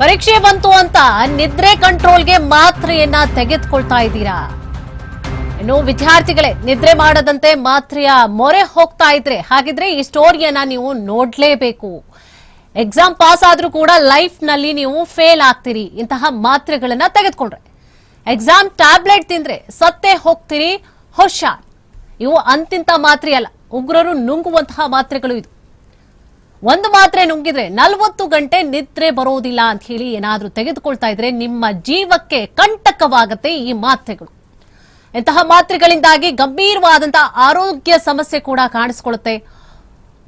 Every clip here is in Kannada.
ಪರೀಕ್ಷೆ ಬಂತು ಅಂತ ನಿದ್ರೆ ಕಂಟ್ರೋಲ್ಗೆ ಮಾತ್ರೆಯನ್ನ ತೆಗೆದುಕೊಳ್ತಾ ಇದ್ದೀರಾ? ಇನ್ನು ವಿದ್ಯಾರ್ಥಿಗಳೇ, ನಿದ್ರೆ ಮಾಡದಂತೆ ಮಾತ್ರೆಯ ಮೊರೆ ಹೋಗ್ತಾ ಇದ್ರೆ ಹಾಗಿದ್ರೆ ಈ ಸ್ಟೋರಿಯನ್ನ ನೀವು ನೋಡ್ಲೇಬೇಕು. ಎಕ್ಸಾಮ್ ಪಾಸ್ ಆದ್ರೂ ಕೂಡ ಲೈಫ್ನಲ್ಲಿ ನೀವು ಫೇಲ್ ಆಗ್ತೀರಿ. ಇಂತಹ ಮಾತ್ರೆಗಳನ್ನ ತೆಗೆದುಕೊಂಡ್ರೆ ಎಕ್ಸಾಮ್ ಟ್ಯಾಬ್ಲೆಟ್ ತಿಂದ್ರೆ ಸತ್ತೇ ಹೋಗ್ತೀರಿ, ಹುಷಾರ್. ಇವು ಅಂತಿಂತ ಮಾತ್ರೆ ಅಲ್ಲ ಉಗ್ರರು ನುಂಗುವಂತಹ ಮಾತ್ರೆಗಳು ಇದು. ಒಂದು ಮಾತ್ರೆ ನುಂಗಿದ್ರೆ ನಲವತ್ತು ಗಂಟೆ ನಿದ್ರೆ ಬರೋದಿಲ್ಲ ಅಂತ ಹೇಳಿ ಏನಾದ್ರೂ ತೆಗೆದುಕೊಳ್ತಾ ಇದ್ರೆ ನಿಮ್ಮ ಜೀವಕ್ಕೆ ಕಂಟಕವಾಗತ್ತೆ ಈ ಮಾತ್ರೆಗಳು. ಇಂತಹ ಮಾತ್ರೆಗಳಿಂದಾಗಿ ಗಂಭೀರವಾದಂತಹ ಆರೋಗ್ಯ ಸಮಸ್ಯೆ ಕೂಡ ಕಾಣಿಸ್ಕೊಳ್ಳುತ್ತೆ.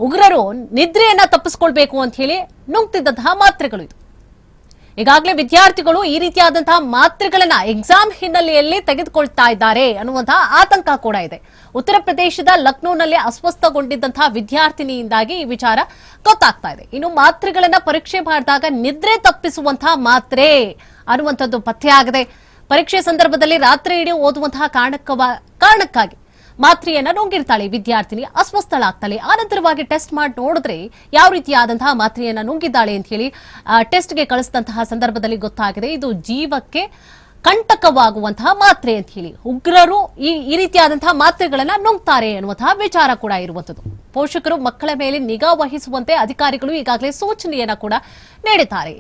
ಉಗ್ರರು ನಿದ್ರೆಯನ್ನ ತಪ್ಪಿಸ್ಕೊಳ್ಬೇಕು ಅಂತ ಹೇಳಿ ನುಂಗ್ತಿದ್ದಂತಹ ಮಾತ್ರೆಗಳು ಇದು. ಈಗಾಗಲೇ ವಿದ್ಯಾರ್ಥಿಗಳು ಈ ರೀತಿಯಾದಂತಹ ಮಾತ್ರೆಗಳನ್ನ ಎಕ್ಸಾಮ್ ಹಿನ್ನೆಲೆಯಲ್ಲಿ ತೆಗೆದುಕೊಳ್ತಾ ಇದ್ದಾರೆ ಅನ್ನುವಂತಹ ಆತಂಕ ಕೂಡ ಇದೆ. ಉತ್ತರ ಪ್ರದೇಶದ ಲಕ್ನೋನಲ್ಲಿ ಅಸ್ವಸ್ಥಗೊಂಡಿದ್ದಂತಹ ವಿದ್ಯಾರ್ಥಿನಿಯಿಂದಾಗಿ ಈ ವಿಚಾರ ಗೊತ್ತಾಗ್ತಾ ಇದೆ. ಇನ್ನು ಮಾತ್ರೆಗಳನ್ನ ಪರೀಕ್ಷೆ ಮಾಡಿದಾಗ ನಿದ್ರೆ ತಪ್ಪಿಸುವಂತಹ ಮಾತ್ರೆ ಅನ್ನುವಂಥದ್ದು ಪತ್ತೆಯಾಗಿದೆ ಪರೀಕ್ಷೆ ಸಂದರ್ಭದಲ್ಲಿ ರಾತ್ರಿ ಇಡೀ ಓದುವಂತಹ ಕಾರಣಕ್ಕಾಗಿ ಮಾತ್ರೆಯನ್ನ ನುಂಗಿರ್ತಾಳೆ. ವಿದ್ಯಾರ್ಥಿನಿ ಅಸ್ವಸ್ಥಳಾಗ್ತಾಳೆ. ಆನಂತರವಾಗಿ ಟೆಸ್ಟ್ ಮಾಡಿ ನೋಡಿದ್ರೆ ಯಾವ ರೀತಿಯಾದಂತಹ ಮಾತ್ರೆಯನ್ನ ನುಂಗಿದ್ದಾಳೆ ಅಂತ ಹೇಳಿ ಟೆಸ್ಟ್ಗೆ ಕಳಿಸಿದಂತಹ ಸಂದರ್ಭದಲ್ಲಿ ಗೊತ್ತಾಗಿದೆ. ಇದು ಜೀವಕ್ಕೆ ಕಂಟಕವಾಗುವಂತಹ ಮಾತ್ರೆ ಅಂತ ಹೇಳಿ. ಉಗ್ರರು ಈ ಈ ರೀತಿಯಾದಂತಹ ಮಾತ್ರೆಗಳನ್ನ ನುಂಗ್ತಾರೆ ಅನ್ನುವಂತಹ ವಿಚಾರ ಕೂಡ ಇರುವಂತದ್ದು ಪೋಷಕರು ಮಕ್ಕಳ ಮೇಲೆ ನಿಗಾ ವಹಿಸುವಂತೆ ಅಧಿಕಾರಿಗಳು ಈಗಾಗಲೇ ಸೂಚನೆಯನ್ನ ಕೂಡ ನೀಡಿದ್ದಾರೆ.